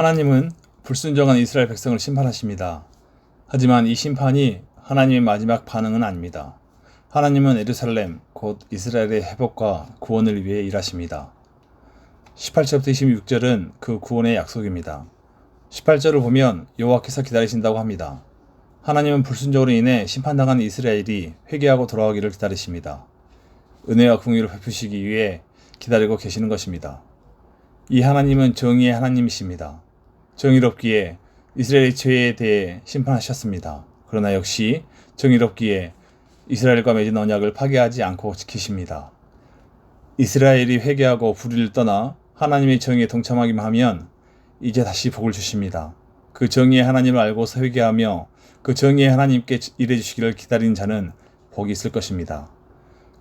하나님은 불순종한 이스라엘 백성을 심판하십니다. 하지만 이 심판이 하나님의 마지막 반응은 아닙니다. 하나님은 에르살렘, 곧 이스라엘의 회복과 구원을 위해 일하십니다. 18절부터 26절은 그 구원의 약속입니다. 18절을 보면 여호와께서 기다리신다고 합니다. 하나님은 불순종으로 인해 심판당한 이스라엘이 회개하고 돌아오기를 기다리십니다. 은혜와 궁유를 베푸시기 위해 기다리고 계시는 것입니다. 이 하나님은 정의의 하나님이십니다. 정의롭기에 이스라엘의 죄에 대해 심판하셨습니다. 그러나 역시 정의롭기에 이스라엘과 맺은 언약을 파괴하지 않고 지키십니다. 이스라엘이 회개하고 불의를 떠나 하나님의 정의에 동참하기만 하면 이제 다시 복을 주십니다. 그 정의의 하나님을 알고서 회개하며 그 정의의 하나님께 일해 주시기를 기다리는 자는 복이 있을 것입니다.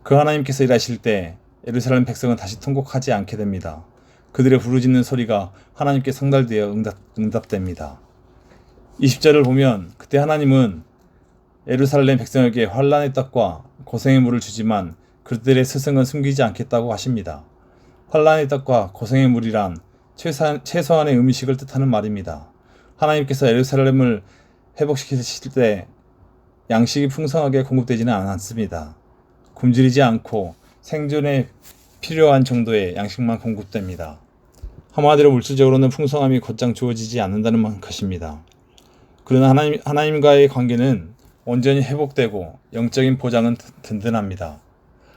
그 하나님께서 일하실 때 예루살렘 백성은 다시 통곡하지 않게 됩니다. 그들의 부르짖는 소리가 하나님께 상달되어 응답, 응답됩니다. 20절을 보면 그때 하나님은 예루살렘 백성에게 환란의 떡과 고생의 물을 주지만 그들의 스승은 숨기지 않겠다고 하십니다. 환란의 떡과 고생의 물이란 최소한, 최소한의 음식을 뜻하는 말입니다. 하나님께서 예루살렘을 회복시키실 때 양식이 풍성하게 공급되지는 않습니다. 굶주리지 않고 생존에 필요한 정도의 양식만 공급됩니다. 한마디로 물질적으로는 풍성함이 곧장 주어지지 않는다는 것입니다. 그러나 하나님, 하나님과의 관계는 온전히 회복되고 영적인 보장은 든든합니다.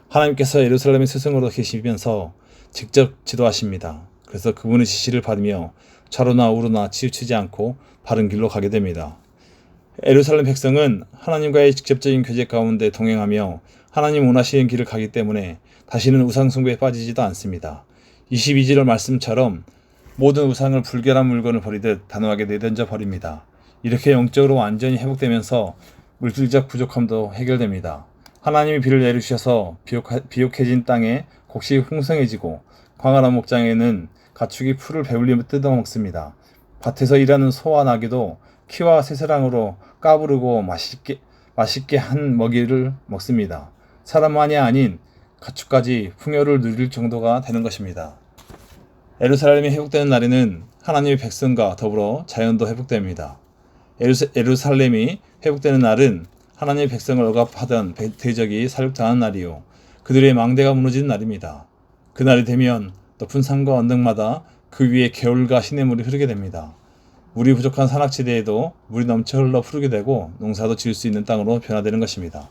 하나님께서 예루살렘의 스승으로 계시면서 직접 지도하십니다. 그래서 그분의 지시를 받으며 좌로나 우로나 치우치지 않고 바른 길로 가게 됩니다. 예루살렘 백성은 하나님과의 직접적인 교제 가운데 동행하며 하나님 원하시는 길을 가기 때문에 다시는 우상숭배에 빠지지도 않습니다. 22절 말씀처럼 모든 우상을 불결한 물건을 버리듯 단호하게 내던져 버립니다. 이렇게 영적으로 완전히 회복되면서 물질적 부족함도 해결됩니다. 하나님이 비를 내리셔서 비옥해 진 땅에 곡식이 풍성해지고 광활한 목장에는 가축이 풀을 배울리며 뜯어먹습니다. 밭에서 일하는 소와 나귀도 키와 새사랑으로 까부르고 맛있게 맛있게 한 먹이를 먹습니다. 사람만이 아닌 가축까지 풍요를 누릴 정도가 되는 것입니다. 에루살렘이 회복되는 날에는 하나님의 백성과 더불어 자연도 회복됩니다. 에루살렘이 회복되는 날은 하나님의 백성을 억압하던 대적이 살육당한 날이요. 그들의 망대가 무너지는 날입니다. 그날이 되면 높은 산과 언덕마다 그 위에 개울과 시냇물이 흐르게 됩니다. 물이 부족한 산악지대에도 물이 넘쳐 흘러 흐르게 되고 농사도 지을 수 있는 땅으로 변화되는 것입니다.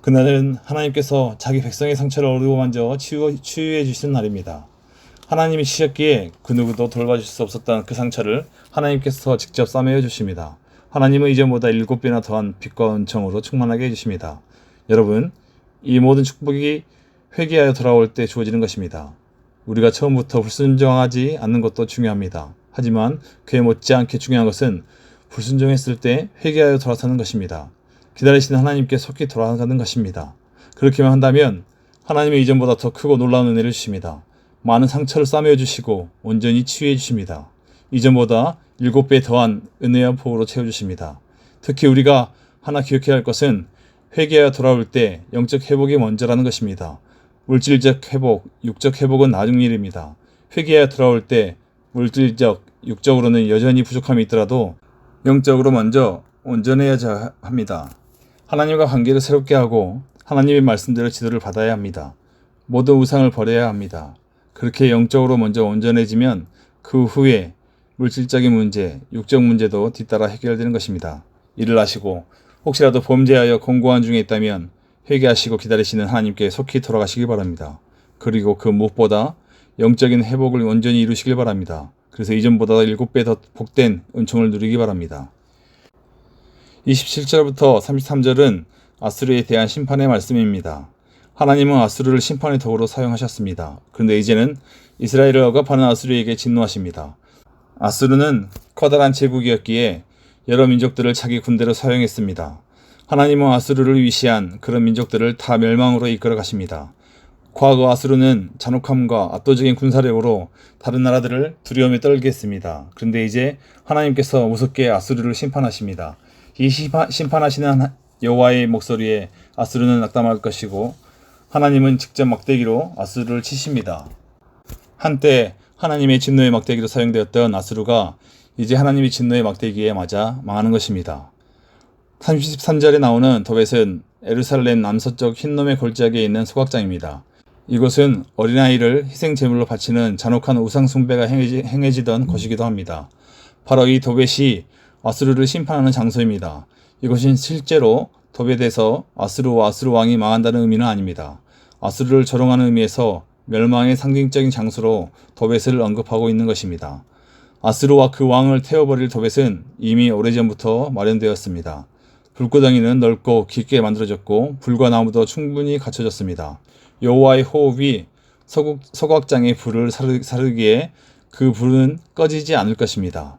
그날은 하나님께서 자기 백성의 상처를 어루고 만져 치유, 치유해 주시는 날입니다. 하나님이 치셨기에 그 누구도 돌봐줄 수 없었던 그 상처를 하나님께서 직접 싸매어 주십니다. 하나님은 이전보다 일곱 배나 더한 빛과 은총으로 충만하게 해주십니다. 여러분, 이 모든 축복이 회개하여 돌아올 때 주어지는 것입니다. 우리가 처음부터 불순종하지 않는 것도 중요합니다. 하지만 그에 못지않게 중요한 것은 불순종했을 때 회개하여 돌아서는 것입니다. 기다리시는 하나님께 속히 돌아가는 것입니다. 그렇게만 한다면 하나님의 이전보다 더 크고 놀라운 은혜를 주십니다. 많은 상처를 싸매어 주시고 온전히 치유해 주십니다. 이전보다 일곱 배 더한 은혜와 복으로 채워 주십니다. 특히 우리가 하나 기억해야 할 것은 회개하여 돌아올 때 영적 회복이 먼저라는 것입니다. 물질적 회복, 육적 회복은 나중 일입니다. 회개하여 돌아올 때 물질적, 육적으로는 여전히 부족함이 있더라도 영적으로 먼저 온전해야 합니다. 하나님과 관계를 새롭게 하고 하나님의 말씀대로 지도를 받아야 합니다. 모든 우상을 버려야 합니다. 그렇게 영적으로 먼저 온전해지면 그 후에 물질적인 문제, 육적 문제도 뒤따라 해결되는 것입니다. 이를 아시고 혹시라도 범죄하여 공고한 중에 있다면 회개하시고 기다리시는 하나님께 속히 돌아가시기 바랍니다. 그리고 그 무엇보다 영적인 회복을 온전히 이루시길 바랍니다. 그래서 이전보다 일곱 배더 복된 은총을 누리기 바랍니다. 27절부터 33절은 아수르에 대한 심판의 말씀입니다. 하나님은 아수르를 심판의 도구로 사용하셨습니다. 그런데 이제는 이스라엘을 억압하는 아수르에게 진노하십니다. 아수르는 커다란 제국이었기에 여러 민족들을 자기 군대로 사용했습니다. 하나님은 아수르를 위시한 그런 민족들을 다 멸망으로 이끌어 가십니다. 과거 아수르는 잔혹함과 압도적인 군사력으로 다른 나라들을 두려움에 떨게 했습니다. 그런데 이제 하나님께서 무섭게 아수르를 심판하십니다. 이 심판하시는 여호와의 목소리에 아수르는 낙담할 것이고 하나님은 직접 막대기로 아수르를 치십니다. 한때 하나님의 진노의 막대기로 사용되었던 아수르가 이제 하나님의 진노의 막대기에 맞아 망하는 것입니다. 33절에 나오는 도벳은 에루살렘 남서쪽 흰놈의 골짜기에 있는 소각장입니다. 이곳은 어린아이를 희생 제물로 바치는 잔혹한 우상 숭배가 행해지, 행해지 던 곳이기도 합니다. 바로 이 도벳이 아수르를 심판하는 장소입니다. 이것은 실제로 도벳에서 아수르와 아수르 왕이 망한다는 의미는 아닙니다. 아수르를 조롱하는 의미에서 멸망의 상징적인 장소로 도벳을 언급하고 있는 것입니다. 아수르와 그 왕을 태워버릴 도벳은 이미 오래전부터 마련되었습니다. 불구덩이는 넓고 깊게 만들어졌고 불과 나무도 충분히 갖춰졌습니다. 여호와의 호흡이 서국, 서각장의 불을 사르, 사르기에 그 불은 꺼지지 않을 것입니다.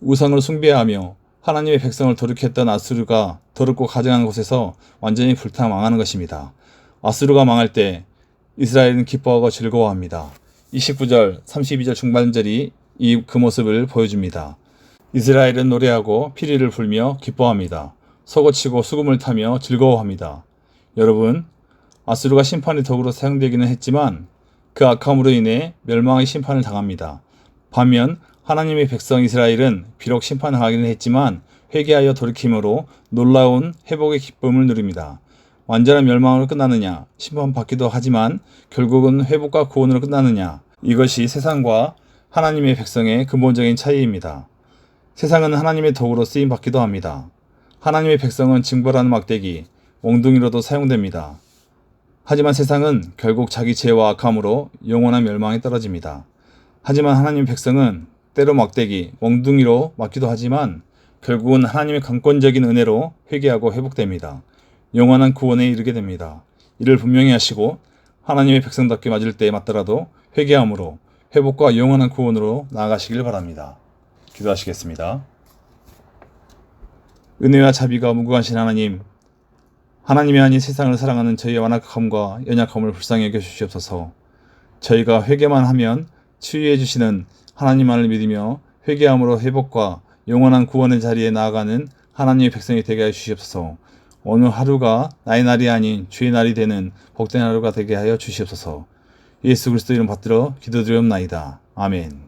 우상을 숭배하며 하나님의 백성을 도륙했던 아수르가 더럽고 가증한 곳에서 완전히 불타 망하는 것입니다. 아수르가 망할 때 이스라엘은 기뻐하고 즐거워합니다. 29절, 32절 중반절이 이 그 모습을 보여줍니다. 이스라엘은 노래하고 피리를 불며 기뻐합니다. 서고치고 수금을 타며 즐거워합니다. 여러분, 아수르가 심판의 도구로 사용되기는 했지만 그 악함으로 인해 멸망의 심판을 당합니다. 반면 하나님의 백성 이스라엘은 비록 심판당하기는 했지만 회개하여 돌이킴으로 놀라운 회복의 기쁨을 누립니다. 완전한 멸망으로 끝나느냐, 심판받기도 하지만 결국은 회복과 구원으로 끝나느냐, 이것이 세상과 하나님의 백성의 근본적인 차이입니다. 세상은 하나님의 도구로 쓰임 받기도 합니다. 하나님의 백성은 징벌하는 막대기, 몽둥이로도 사용됩니다. 하지만 세상은 결국 자기 죄와 악함으로 영원한 멸망에 떨어집니다. 하지만 하나님 백성은 때로 막대기, 몽둥이로 맞기도 하지만 결국은 하나님의 강권적인 은혜로 회개하고 회복됩니다. 영원한 구원에 이르게 됩니다. 이를 분명히 하시고 하나님의 백성답게 맞을 때에 맞더라도 회개함으로 회복과 영원한 구원으로 나아가시길 바랍니다. 기도하시겠습니다. 은혜와 자비가 무구하신 하나님, 하나님이 아닌 세상을 사랑하는 저희의 완악함과 연약함을 불쌍히 여겨 주시옵소서. 저희가 회개만 하면 치유해 주시는 하나님만을 믿으며 회개함으로 회복과 영원한 구원의 자리에 나아가는 하나님의 백성이 되게 하여 주시옵소서. 오늘 하루가 나의 날이 아닌 주의 날이 되는 복된 하루가 되게 하여 주시옵소서. 예수 그리스도 이름 받들어 기도드리옵나이다. 아멘.